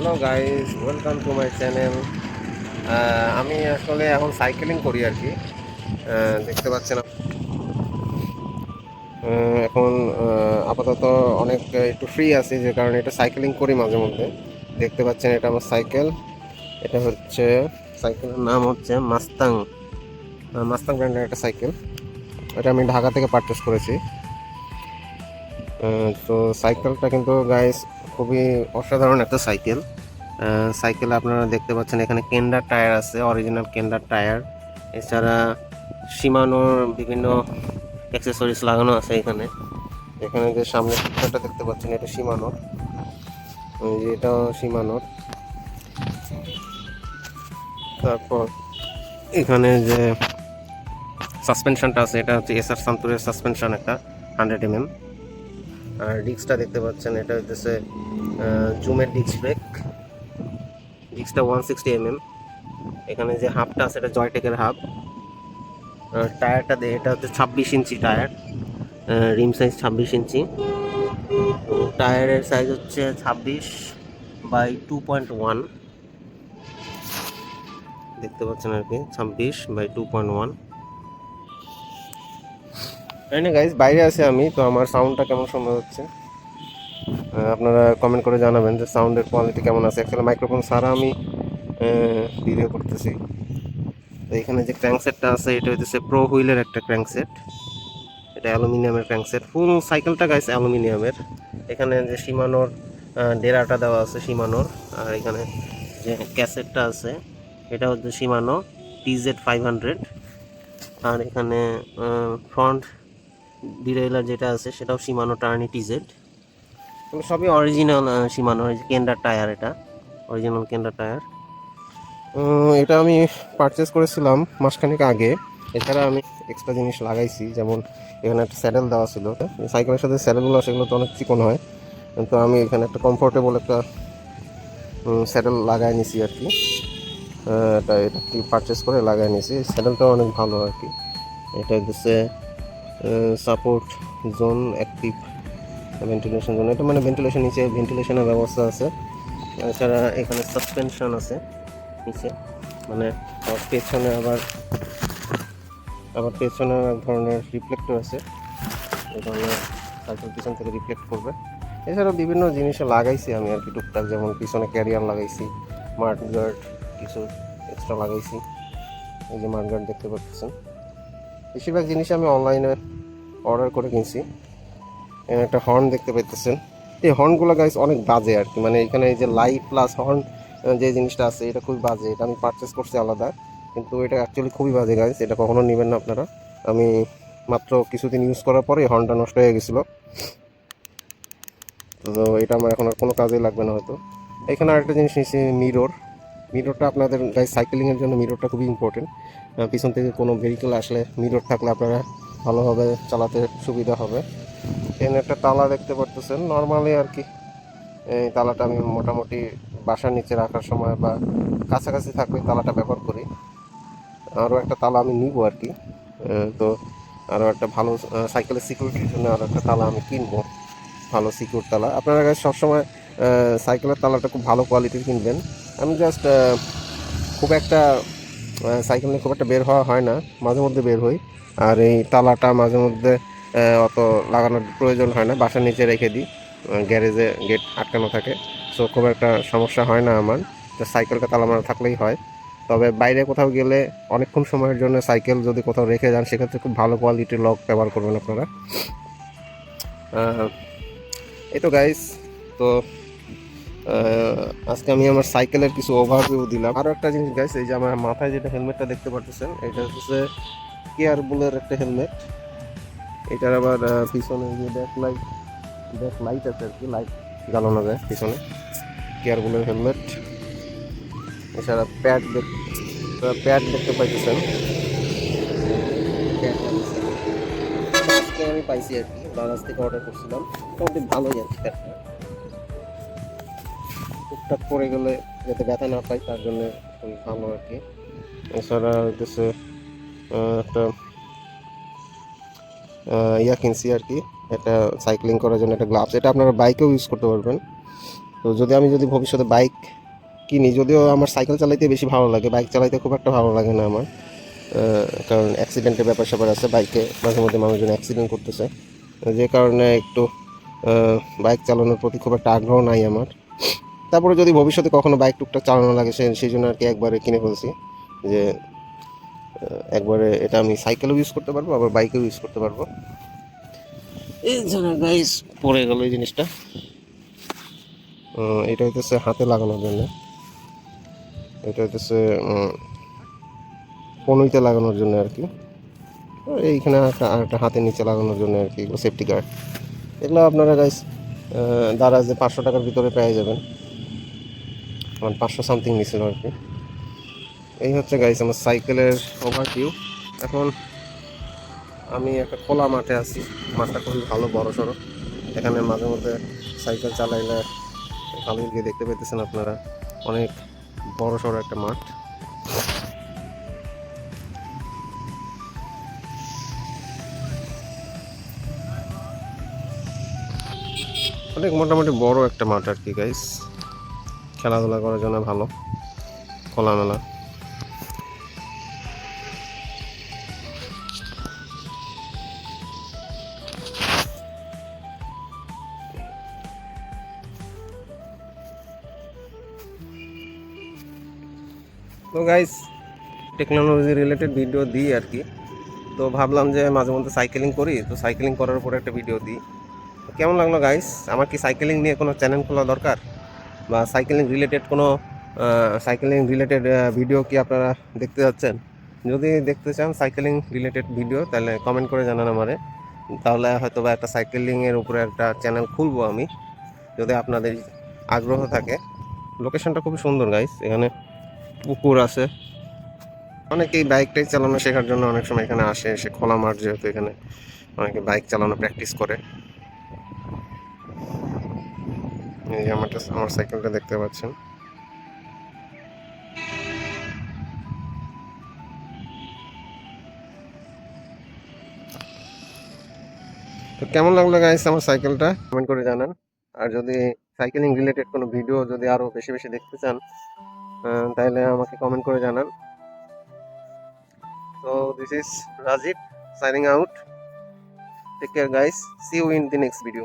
Hello guys welcome to my channel আমি আসলে এখন সাইকেলিং করি আর কি। দেখতে পাচ্ছেন এখন আপাতত অনেক একটু ফ্রি আছি, যে কারণে এটা সাইকেলিং করি মাঝে মধ্যে। দেখতে পাচ্ছেন এটা আমার সাইকেল এটা হচ্ছে সাইকেলের নাম হচ্ছে মাস্তাং মাস্তাং ব্র্যান্ডের একটা সাইকেল এটা আমি ঢাকা থেকে পারচেস করেছি। তো সাইকেলটা কিন্তু গাইস খুবই অসাধারণ একটা সাইকেল। সাইকেল আপনারা দেখতে পাচ্ছেন এখানে কেন্ডার টায়ার আছে অরিজিনাল কেন্ডার টায়ার। এছাড়া সীমানোর বিভিন্ন অ্যাক্সেসরিজ লাগানো আছে এখানে। এখানে যে সামনে পিকচারটা দেখতে পাচ্ছেন, এটা সীমানোর। এটাও সীমানোর। তারপর এখানে যে সাসপেনশনটা আছে, এটা হচ্ছে এস আর সান্তুরের সাসপেনশন একটা হান্ড্রেড এমএম আর ডিস্কটা দেখতে পাচ্ছেন, এটা হচ্ছে জুমের ডিস্ক ব্রেক। ডিস্কটা ওয়ান সিক্সটি এমএম এখানে যে হাফটা আছে, এটা জয়টেকের হাফ। টায়ারটা এটা হচ্ছে ছাব্বিশ ইঞ্চি টায়ার রিম সাইজ ছাব্বিশ ইঞ্চি। টায়ারের সাইজ হচ্ছে ছাব্বিশ বাই টু পয়েন্ট ওয়ান দেখতে পাচ্ছেন আর কি, ছাব্বিশ বাই টু পয়েন্ট ওয়ান না গাইজ বাইরে আছি আমি, তো আমার সাউন্ডটা কেমন শোনা যাচ্ছে আপনারা কমেন্ট করে জানাবেন যে সাউন্ডের কোয়ালিটি কেমন আছে। অ্যাকচুয়ালি মাইক্রোফোন ছাড়া আমি ভিডিও করতেছি। তো এখানে যে ক্র্যাঙ্কসেটটা আছে, এটা হচ্ছে প্রো হুইলের একটা ক্র্যাঙ্কসেট এটা অ্যালুমিনিয়ামের ক্র্যাঙ্কসেট ফুল সাইকেলটা গাইস অ্যালুমিনিয়ামের। এখানে যে সীমানোর ডেরাটা দেওয়া আছে, সীমানোর। আর এখানে যে ক্যাসেটটা আছে, এটা হচ্ছে সীমানো টিজেড ফাইভ হান্ড্রেড আর এখানে ফ্রন্ট ডিরেলার যেটা আছে, সেটাও সীমানো টার্নি টিজেড এগুলো সবই অরিজিনাল সীমানো কেন্ডার টায়ার এটা অরিজিনাল কেন্ডার টায়ার এটা আমি পারচেস করেছিলাম মাসখানেক আগে। এছাড়া আমি এক্সট্রা জিনিস লাগাইছি, যেমন এখানে একটা স্যাডেল দেওয়া ছিল। সাইকেলের সাথে স্যাডেলগুলো সেগুলো তো অনেক চিকন হয়। কিন্তু আমি এখানে একটা কমফোর্টেবল একটা স্যাডেল লাগাই নিছি আর কি। এটা এটা পারচেস করে লাগাই নিছি। স্যাডেলটাও অনেক ভালো আর কি। এটা হচ্ছে support zone active ventilation zone এটা মানে ভেন্টিলেশন নিচে ভেন্টিলেশনের ব্যবস্থা আছে। এছাড়া এখানে সাসপেনশন আছে নিচে। মানে আবার পেছনে আবার আবার পেছনে এক ধরনের রিফ্লেক্টর আছে। এই ধরনের সাইকেল পিছন থেকে রিফ্লেক্ট করবে। এছাড়াও বিভিন্ন জিনিসে লাগাইছি আমি আর কি টুকটাক, যেমন পিছনে ক্যারিয়ার লাগাইছি মার্ট গার্ড কিছু এক্সট্রা লাগাইছি। এই যে মার্ট গার্ড দেখতে পাচ্ছেন। বেশিরভাগ জিনিস আমি অনলাইনে অর্ডার করে কিনছি। এখানে একটা হর্ন দেখতে পাইতেছেন। এই হর্নগুলো গাইস অনেক বাজে আর কি। মানে এখানে এই যে লাইট প্লাস হর্ন যে জিনিসটা আছে, এটা খুবই বাজে। এটা আমি পারচেস করছি আলাদা। কিন্তু এটা অ্যাকচুয়ালি খুবই বাজে গাইস এটা কখনো নেবেন না আপনারা। আমি মাত্র কিছুদিন ইউজ করার পরে হর্নটা নষ্ট হয়ে গেছিল। তো এটা আমার এখন আর কোনো কাজেই লাগবে না হয়তো। এখানে আরেকটা জিনিস নিচ্ছি মিরর মিররটা আপনাদের গাইস সাইকেলিংয়ের জন্য মিররটা খুবই ইম্পর্টেন্ট পিছন থেকে কোনো ভেহিকেল আসলে মিরর থাকলে আপনারা ভালোভাবে চালাতে সুবিধা হবে। এখানে একটা তালা দেখতে পারতেছেন। নর্মালি আর কি, এই তালাটা আমি মোটামুটি বাসার নিচে রাখার সময় বা কাছাকাছি থাকলে তালাটা ব্যবহার করি। আরও একটা তালা আমি নিব আর কি। তো আরও একটা ভালো সাইকেলের সিকিউরিটির জন্য আরও একটা তালা আমি কিনবো। ভালো সিকিউর তালা। আপনারা সবসময় সাইকেলের তালাটা খুব ভালো কোয়ালিটির কিনবেন। আমি জাস্ট খুব একটা সাইকেল নিয়ে খুব একটা বের হওয়া হয় না, মাঝে মধ্যে বের হই। আর এই তালাটা মাঝে মধ্যে অত লাগানোর প্রয়োজন হয় না বাসার নিচে রেখে দিই গ্যারেজে গেট আটকানো থাকে। সো খুব একটা সমস্যা হয় না আমার সাইকেলটা তালা মারা থাকলেই হয়। তবে বাইরে কোথাও গেলে অনেকক্ষণ সময়ের জন্য সাইকেল যদি কোথাও রেখে যান, সেক্ষেত্রে খুব ভালো কোয়ালিটির লক ব্যবহার করবেন আপনারা। এই তো গাইস তো আজকে আমি আমার সাইকেলের কিছু ওভারভিউ দিলাম। আরও একটা জিনিস গাইস এই যে আমার মাথায় যেটা হেলমেটটা দেখতে পাচ্ছেন এটা হচ্ছে কেয়ার বুলের একটা হেলমেট এটার আবার পিছনে যে ব্যাক লাইট ব্যাক লাইট আছে আর কি লাইট জ্বালানো যায় পিছনে। কেয়ার বুলের হেলমেট এছাড়া প্যাড প্যাড দেখতে পাইতেছেন। আমি পাইছি আর কি, বাজাজ থেকে অর্ডার করছিলাম। মোটামুটি ভালোই আর কি প্যাডটা টুকটাক পরে গেলে যাতে ব্যথা না পাই তার জন্য খুবই ভালো আর কি। এছাড়া হচ্ছে একটা ইয়া কিনছি আর কি, একটা সাইক্লিং করার জন্য একটা গ্লাভস এটা আপনারা বাইকেও ইউজ করতে পারবেন। তো যদি আমি যদি ভবিষ্যতে বাইক কিনি, যদিও আমার সাইকেল চালাইতে বেশি ভালো লাগে বাইক চালাইতে খুব একটা ভালো লাগে না আমার কারণ অ্যাক্সিডেন্টের ব্যাপার স্যাপার আছে বাইকে মাঝে মধ্যে মানুষজন অ্যাক্সিডেন্ট করতেছে। যে কারণে একটু বাইক চালানোর প্রতি খুব একটা আগ্রহ নাই আমার। তারপরে যদি ভবিষ্যতে কখনো বাইক টুকটাক চালানো লাগে সে সেই জন্য আর কি একবারে কিনে ফেলছি। যে একবারে এটা আমি সাইকেলও ইউজ করতে পারব আবার বাইকেও ইউজ করতে পারব। এই জন্য গাইস পড়ে গেল এই জিনিসটা। এটা হইতেছে হাতে লাগানোর জন্য। এটা হইতেছে উম, কনুইতে লাগানোর জন্য আর কি এইখানে একটা হাতের নিচে লাগানোর জন্য আর কি সেফটি গার্ড এগুলো আপনারা গাইস দ্বারা যে পাঁচশো টাকার ভিতরে পেয়ে যাবেন। আমার পাঁচশো সামথিং নিছিল আর কি। এই হচ্ছে গাইস আমার সাইকেলের ওভারভিউ এখন আমি একটা খোলা মাঠে আছি। মাঠটা খুবই ভালো, বড় সড়ো। এখানে মাঝে মধ্যে সাইকেল চালাইলে ভালো গিয়ে দেখতে পেতেছেন আপনারা। অনেক বড় সড়ো একটা মাঠ। অনেক মোটামুটি বড় একটা মাঠ আর কি গাইস খেলাধুলা করার জন্য ভালো। খোলামেলা। তো গাইস টেকনোলজি রিলেটেড ভিডিও দিই আর কি। তো ভাবলাম যে মাঝে মধ্যে সাইকেলিং করি, তো সাইকেলিং করার উপরে একটা ভিডিও দিই। কেমন লাগল গাইস আমার কি সাইকেলিং নিয়ে কোনো চ্যানেল খোলা দরকার? বা সাইকেলিং রিলেটেড কোনো সাইকেলিং রিলেটেড ভিডিও কি আপনারা দেখতে যাচ্ছেন? যদি দেখতে চান সাইকেলিং রিলেটেড ভিডিও তাহলে কমেন্ট করে জানান আমারে। তাহলে হয়তো বা একটা সাইকেলিংয়ের উপরে একটা চ্যানেল খুলবো আমি, যদি আপনাদের আগ্রহ থাকে। লোকেশনটা খুবই সুন্দর গাইস এখানে পুকুর আছে। অনেকেই বাইক টাইক চালানো শেখার জন্য অনেক সময় এখানে আসে, এসে খোলা মাঠ যেহেতু এখানে অনেকে বাইক চালানো প্র্যাকটিস করে। এই যে আমারটা আমার সাইকেলটা দেখতে পাচ্ছেন। তো কেমন লাগল গাইস আমার সাইকেলটা? কমেন্ট করে জানান। আর যদি সাইকেলিং রিলেটেড কোনো ভিডিও যদি আরও বেশি বেশি দেখতে চান তাহলে আমাকে কমেন্ট করে জানান। তো this is Rajib signing out. Take care guys. See you in the next video.